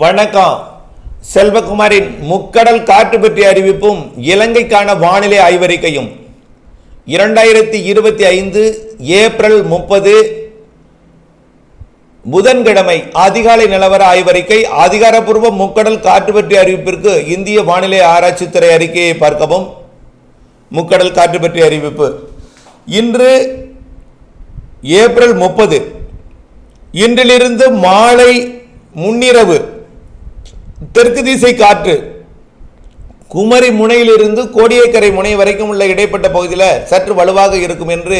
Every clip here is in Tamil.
வணக்கம். செல்வகுமாரின் முக்கடல் காற்று பற்றிய அறிவிப்பும் இலங்கைக்கான வானிலை ஆய்வறிக்கையும். இரண்டாயிரத்தி இருபத்தி ஐந்து ஏப்ரல் முப்பது புதன்கிழமை அதிகாலை நிலவர ஆய்வறிக்கை அதிகாரப்பூர்வ முக்கடல் காற்று பற்றிய அறிவிப்பிற்கு இந்திய வானிலை ஆராய்ச்சித்துறை அறிக்கையை பார்க்கவும். முக்கடல் காற்று பற்றிய அறிவிப்பு. இன்று ஏப்ரல் முப்பது இன்றிலிருந்து மாலை முன்னிரவு தெற்கு திசை காற்று. குமரி முனையிலிருந்து கோடியக்கரை முனை வரைக்கும் உள்ள இடைப்பட்ட பகுதியில் சற்று வலுவாக இருக்கும் என்று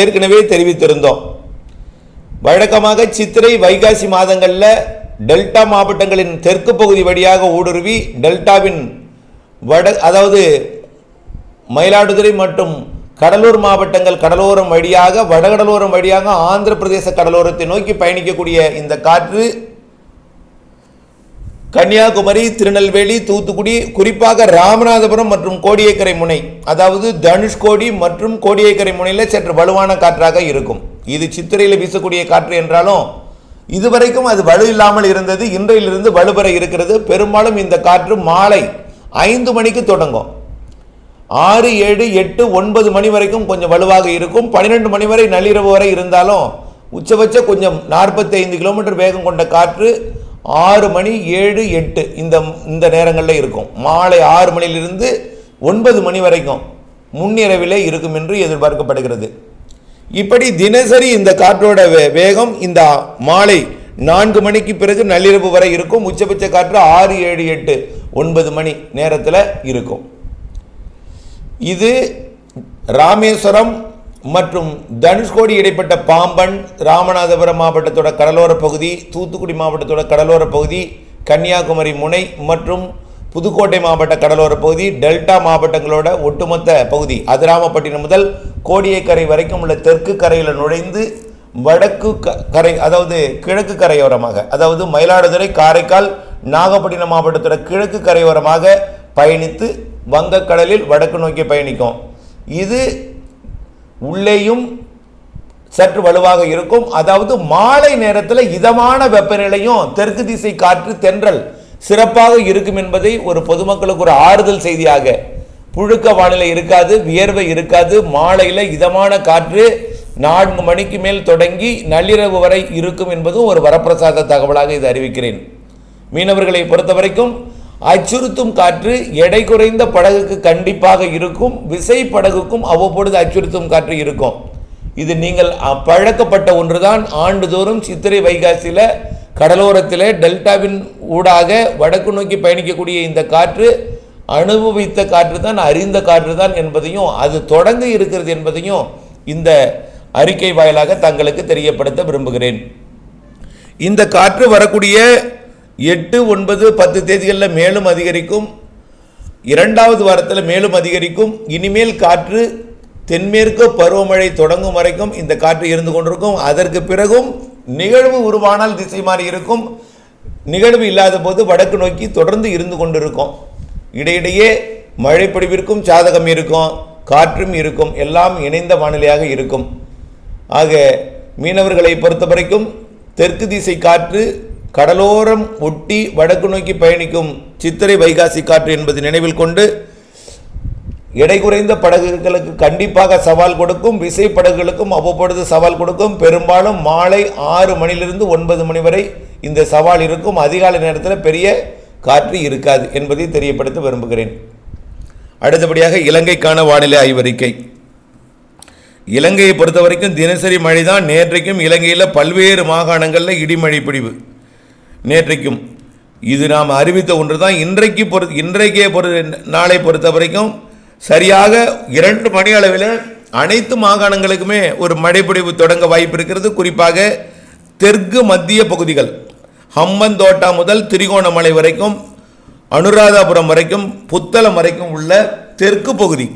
ஏற்கனவே தெரிவித்திருந்தோம். வழக்கமாக சித்திரை வைகாசி மாதங்களில் டெல்டா மாவட்டங்களின் தெற்கு பகுதி வழியாக ஊடுருவி டெல்டாவின் வட அதாவது மயிலாடுதுறை மற்றும் கடலூர் மாவட்டங்கள் கடலோரம் வழியாக வடகடலோரம் வழியாக ஆந்திர பிரதேச கடலோரத்தை நோக்கி பயணிக்கக்கூடிய இந்த காற்று கன்னியாகுமரி திருநெல்வேலி தூத்துக்குடி குறிப்பாக ராமநாதபுரம் மற்றும் கோடியக்கரை முனை அதாவது தனுஷ்கோடி மற்றும் கோடியக்கரை முனையில் சற்று வலுவான காற்றாக இருக்கும். இது சித்திரையில் வீசக்கூடிய காற்று என்றாலும் இதுவரைக்கும் அது வலு இல்லாமல் இருந்தது இன்றையிலிருந்து வலுபெற இருக்கிறது. பெரும்பாலும் இந்த காற்று மாலை ஐந்து மணிக்கு தொடங்கும். ஆறு ஏழு எட்டு ஒன்பது மணி வரைக்கும் கொஞ்சம் வலுவாக இருக்கும். பன்னிரெண்டு மணி வரை நள்ளிரவு வரை இருந்தாலும் உச்சபட்ச கொஞ்சம் நாற்பத்தி ஐந்து கிலோமீட்டர் வேகம் கொண்ட காற்று ஆறு மணி ஏழு எட்டு. இந்த இந்த நேரங்களில் இருக்கும். மாலை ஆறு மணியிலிருந்து ஒன்பது மணி வரைக்கும் முன்னிரவிலே இருக்கும் என்று எதிர்பார்க்கப்படுகிறது. இப்படி தினசரி இந்த காற்றோட வே- வேகம் இந்த மாலை நான்கு மணிக்கு பிறகு நள்ளிரவு வரை இருக்கும். உச்சபட்ச காற்று ஆறு ஏழு எட்டு ஒன்பது மணி நேரத்தில் இருக்கும். இது ராமேஸ்வரம் மற்றும் தனுஷ்கோடி இடைப்பட்ட பாம்பன் ராமநாதபுரம் மாவட்டத்தோட கடலோர பகுதி தூத்துக்குடி மாவட்டத்தோட கடலோர பகுதி கன்னியாகுமரி முனை மற்றும் புதுக்கோட்டை மாவட்ட கடலோர பகுதி டெல்டா மாவட்டங்களோட ஒட்டுமொத்த பகுதி. அதிராமப்பட்டினம் முதல் கோடியக்கரை வரைக்கும் உள்ள தெற்கு கரையில் நுழைந்து வடக்கு க- கரை அதாவது கிழக்கு கரையோரமாக அதாவது மயிலாடுதுறை காரைக்கால் நாகப்பட்டினம் மாவட்டத்தோட கிழக்கு கரையோரமாக பயணித்து வங்கக்கடலில் வடக்கு நோக்கி பயணிக்கும். இது உள்ளேயும் சற்று வலுவாக இருக்கும். அதாவது மாலை நேரத்தில் இதமான வெப்பநிலையும் தெற்கு திசை காற்று தென்றல் சிறப்பாக இருக்கும் என்பதை ஒரு பொதுமக்களுக்கு ஒரு ஆறுதல் செய்தியாக புழுக்க வானிலை இருக்காது வியர்வை இருக்காது. மாலையில் இதமான காற்று நான்கு மணிக்கு மேல் தொடங்கி நள்ளிரவு வரை இருக்கும் என்பதும் ஒரு வரப்பிரசாத தகவலாக இது அறிவிக்கிறேன். மீனவர்களை பொறுத்த வரைக்கும் அச்சுறுத்தும் காற்று எடை குறைந்த படகுக்கு கண்டிப்பாக இருக்கும். விசை படகுக்கும் அவ்வப்பொழுது அச்சுறுத்தும் காற்று இருக்கும். இது நீங்கள் பழக்கப்பட்ட ஒன்றுதான். ஆண்டுதோறும் சித்திரை வைகாசியில் கடலோரத்தில் டெல்டாவின் ஊடாக வடக்கு நோக்கி பயணிக்கக்கூடிய இந்த காற்று அனுபவித்த காற்று தான் அறிந்த காற்று தான் என்பதையும் அது தொடங்க இருக்கிறது என்பதையும் இந்த அறிக்கை வாயிலாக தங்களுக்கு தெரியப்படுத்த விரும்புகிறேன். இந்த காற்று வரக்கூடிய எட்டு ஒன்பது பத்து தேதிகளில் மேலும் அதிகரிக்கும். இரண்டாவது வாரத்தில் மேலும் அதிகரிக்கும். இனிமேல் காற்று தென்மேற்கு பருவமழை தொடங்கும் வரைக்கும் இந்த காற்று இருந்து கொண்டிருக்கும். அதற்கு பிறகும் நிகழ்வு உருவானால் திசை மாறி இருக்கும். நிகழ்வு இல்லாத போது வடக்கு நோக்கி தொடர்ந்து இருந்து கொண்டிருக்கும். இடையிடையே மழைப்பொழிவிற்கும் சாதகம் இருக்கும். காற்றும் இருக்கும். எல்லாம் இணைந்த வானிலையாக இருக்கும். ஆக மீனவர்களை பொறுத்த வரைக்கும் தெற்கு திசை காற்று கடலோரம் ஒட்டி வடக்கு நோக்கி பயணிக்கும் சித்திரை வைகாசி காற்று என்பது நினைவில் கொண்டு எடை குறைந்த படகுகளுக்கு கண்டிப்பாக சவால் கொடுக்கும் விசை படகுகளுக்கும் அவ்வப்பொழுது சவால் கொடுக்கும். பெரும்பாலும் மாலை ஆறு மணிலிருந்து ஒன்பது மணி வரை இந்த சவால் இருக்கும். அதிகாலை நேரத்தில் பெரிய காற்று இருக்காது என்பதை தெரியப்படுத்த விரும்புகிறேன். அடுத்தபடியாக இலங்கைக்கான வானிலை ஆய்வறிக்கை. இலங்கையை பொறுத்த வரைக்கும் தினசரி மழை தான் நேற்றைக்கும் இலங்கையில் பல்வேறு மாகாணங்களில் இடிமழை பிடிவு. நேற்றைக்கும். இது நாம் அறிவித்த ஒன்று தான் இன்றைக்கு பொறு இன்றைக்கே பொறு நாளை பொறுத்த வரைக்கும் சரியாக இரண்டு மணி அளவில் அனைத்து மாகாணங்களுக்குமே ஒரு மழைப்பொழிவு தொடங்க வாய்ப்பு இருக்கிறது. குறிப்பாக தெற்கு மத்திய பகுதிகள் ஹம்மந்தோட்டா முதல் திரிகோணமலை வரைக்கும் அனுராதாபுரம் வரைக்கும் புத்தளம் வரைக்கும் உள்ள தெற்கு பகுதி.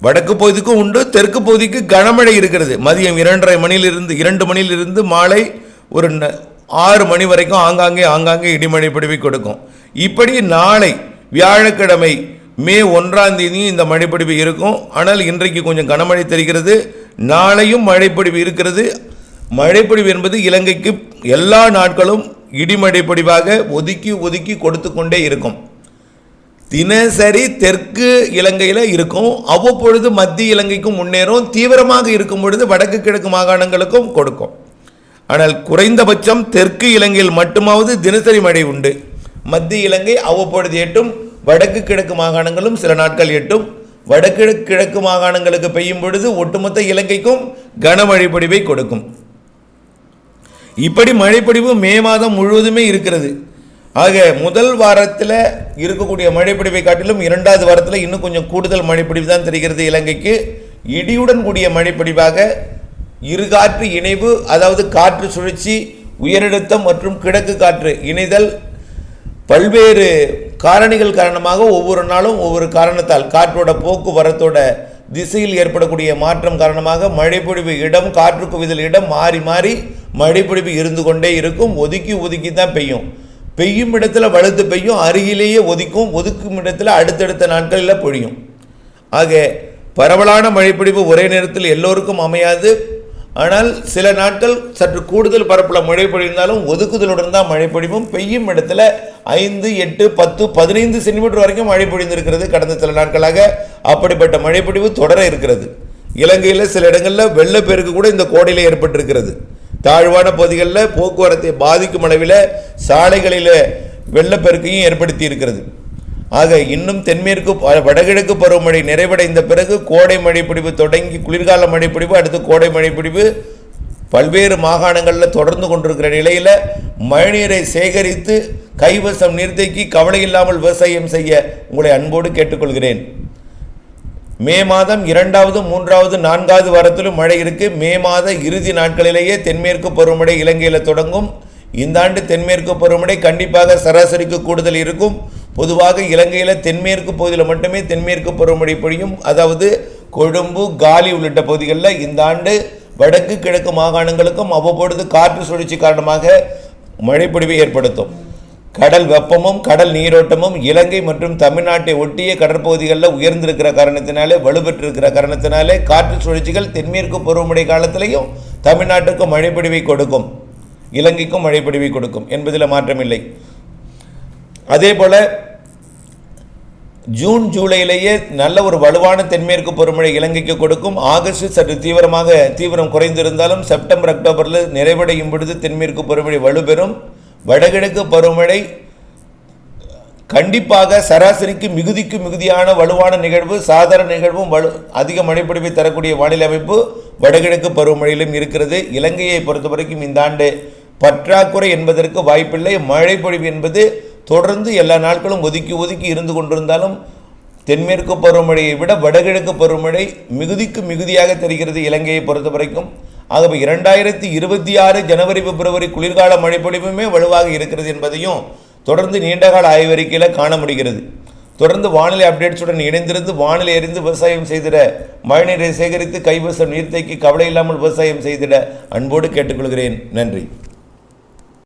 வடக்கு பகுதிக்கும் உண்டு தெற்கு பகுதிக்கு கனமழை இருக்கிறது. மதியம் இரண்டரை மணியிலிருந்து இரண்டு மணியிலிருந்து மாலை ஒரு ந- ஆறு மணி வரைக்கும் ஆங்காங்கே ஆங்காங்கே இடிமழை பிடிவை கொடுக்கும். இப்படி நாளை வியாழக்கிழமை மே ஒன்றாம் தேதியும் இந்த மழைப்பிடிவு இருக்கும். ஆனால் இன்றைக்கு கொஞ்சம் கனமழை தெரிகிறது. நாளையும் மழைப்பிடிவு இருக்கிறது. மழைப்பொழிவு என்பது இலங்கைக்கு எல்லா நாட்களும் இடிமழை பொழிவாக ஒதுக்கி ஒதுக்கி கொடுத்து கொண்டே இருக்கும். தினசரி தெற்கு இலங்கையில் இருக்கும். அவ்வப்பொழுது மத்திய இலங்கைக்கும் முன்னேறும். தீவிரமாக இருக்கும் பொழுது வடக்கு கிழக்கு மாகாணங்களுக்கும் கொடுக்கும். ஆனால் குறைந்தபட்சம் தெற்கு இலங்கையில் மட்டுமாவது தினசரி மழை உண்டு. மத்திய இலங்கை அவ்வப்பொழுது எட்டும் வடக்கு கிழக்கு மாகாணங்களும் சில நாட்கள் எட்டும். வடக்கு கிழக்கு மாகாணங்களுக்கு பெய்யும் பொழுது ஒட்டுமொத்த இலங்கைக்கும் கனமழை பொழிவை கொடுக்கும். இப்படி மழைப்பொழிவு மே மாதம் முழுவதுமே இருக்கிறது. ஆக முதல் வாரத்தில் இருக்கக்கூடிய மழைப்பொழிவை காட்டிலும் இரண்டாவது வாரத்தில் இன்னும் கொஞ்சம் கூடுதல் மழைப்பொழிவு தான் தெரிகிறது இலங்கைக்கு. இடியுடன் கூடிய மழைப்பொழிவாக இருகாற்று இணைவு அதாவது காற்று சுழற்சி உயரழுத்தம் மற்றும் கிழக்கு காற்று இணைதல் பல்வேறு காரணிகள் காரணமாக ஒவ்வொரு நாளும் ஒவ்வொரு காரணத்தால் காற்றோட போக்குவரத்தோட திசையில் ஏற்படக்கூடிய மாற்றம் காரணமாக மழைப்பொழிவு இடம் காற்று குவிதல் இடம் மாறி மாறி மழைப்பொழிவு இருந்து கொண்டே இருக்கும். ஒதுக்கி ஒதுக்கி தான் பெய்யும். பெய்யும் இடத்துல வலுத்து பெய்யும் அருகிலேயே ஒதுக்கும் ஒதுக்கும் இடத்துல அடுத்தடுத்த நாட்களில் பொழியும். ஆக பரவலான மழைப்பொழிவு ஒரே நேரத்தில் எல்லோருக்கும் அமையாது. ஆனால் சில நாட்கள் சற்று கூடுதல் பரப்பில் மழை பொழிந்தாலும் ஒதுக்குதலுடன் தான் மழை பொழிவும். பெய்யும் இடத்துல ஐந்து எட்டு பத்து பதினைந்து சென்டிமீட்டர் வரைக்கும் மழை பொழிந்திருக்கிறது கடந்த சில நாட்களாக. அப்படிப்பட்ட மழை பொழிவு தொடர இருக்கிறது. இலங்கையில் சில இடங்களில் வெள்ளப்பெருக்கு கூட இந்த கோடையில் ஏற்பட்டிருக்கிறது. தாழ்வான பகுதிகளில் போக்குவரத்தை பாதிக்கும் அளவில் சாலைகளில் வெள்ளப்பெருக்கையும் ஏற்படுத்தி இருக்கிறது ஆக இன்னும் தென்மேற்கு ப- வடகிழக்கு பருவமழை நிறைவடைந்த பிறகு கோடை மழைப்பிடிவு தொடங்கி குளிர்கால மழைப்பிடிவு அடுத்து கோடை மழைப்பிடிவு பல்வேறு மாகாணங்களில் தொடர்ந்து கொண்டிருக்கிற நிலையில் மழைநீரை சேகரித்து கைவசம் நீர்த்தேக்கி கவலை இல்லாமல் விவசாயம் செய்ய உங்களை அன்போடு கேட்டுக்கொள்கிறேன். மே மாதம் இரண்டாவது மூன்றாவது நான்காவது வாரத்திலும் மழை இருக்கு. மே மாத இறுதி நாட்களிலேயே தென்மேற்கு பருவமழை இலங்கையில் தொடங்கும். இந்த ஆண்டு தென்மேற்கு பருவமழை கண்டிப்பாக சராசரிக்கு கூடுதல் இருக்கும். பொதுவாக இலங்கையில் தென்மேற்கு பகுதியில் மட்டுமே தென்மேற்கு பருவமழை பொழியும். அதாவது கொழும்பு காலி உள்ளிட்ட பகுதிகளில் இந்த ஆண்டு வடக்கு கிழக்கு மாகாணங்களுக்கும் அவ்வப்பொழுது காற்று சுழற்சி காரணமாக மழைப்பொழிவை ஏற்படுத்தும். கடல் வெப்பமும் கடல் நீரோட்டமும் இலங்கை மற்றும் தமிழ்நாட்டை ஒட்டிய கடற்பகுதிகளில் உயர்ந்திருக்கிற காரணத்தினாலே வலுப்பெற்றிருக்கிற காரணத்தினாலே காற்று சுழற்சிகள் தென்மேற்கு பருவமழை காலத்திலையும் தமிழ்நாட்டுக்கும் மழைப்பொழிவை கொடுக்கும். இலங்கைக்கும் மழைப்பொழிவை கொடுக்கும். என்பதில் மாற்றமில்லை. அதே போல் ஜூன் ஜூலையிலேயே நல்ல ஒரு வலுவான தென்மேற்கு பருவமழை இலங்கைக்கு கொடுக்கும். ஆகஸ்ட் சற்று தீவிரமாக தீவிரம் குறைந்திருந்தாலும் செப்டம்பர் அக்டோபரில் நிறைவடையும் பொழுது தென்மேற்கு பருவமழை வலுப்பெறும். வடகிழக்கு பருவமழை கண்டிப்பாக சராசரிக்கு மிகுதிக்கு மிகுதியான வலுவான நிகழ்வு. சாதாரண நிகழ்வும் வலு அதிக மழைப்பிடிப்பை தரக்கூடிய வானிலை அமைப்பு வடகிழக்கு பருவமழையிலும் இருக்கிறது. இலங்கையை பொறுத்த வரைக்கும் இந்த ஆண்டு பற்றாக்குறை என்பதற்கு வாய்ப்பில்லை. மழைப்பொழிவு என்பது தொடர்ந்து எல்லா நாட்களும் ஒதுக்கி ஒதுக்கி இருந்து கொண்டிருந்தாலும் தென்மேற்கு பருவமழையை விட வடகிழக்கு பருவமழை மிகுதிக்கு மிகுதியாக தெரிகிறது இலங்கையை பொறுத்த வரைக்கும். ஆகவே இரண்டாயிரத்தி இருபத்தி ஆறு ஜனவரி பிப்ரவரி குளிர்கால மழைப்பொழிவுமே வலுவாக இருக்கிறது என்பதையும் தொடர்ந்து நீண்டகால ஆய்வறிக்கையில் காண முடிகிறது. தொடர்ந்து வானிலை அப்டேட்ஸுடன் இணைந்திருந்து வானிலை அறிந்து விவசாயம் செய்திட மழைநீரை சேகரித்து கைவசம் நீர்த்தேக்கி கவலை இல்லாமல் விவசாயம் செய்திட அன்போடு கேட்டுக்கொள்கிறேன். நன்றி.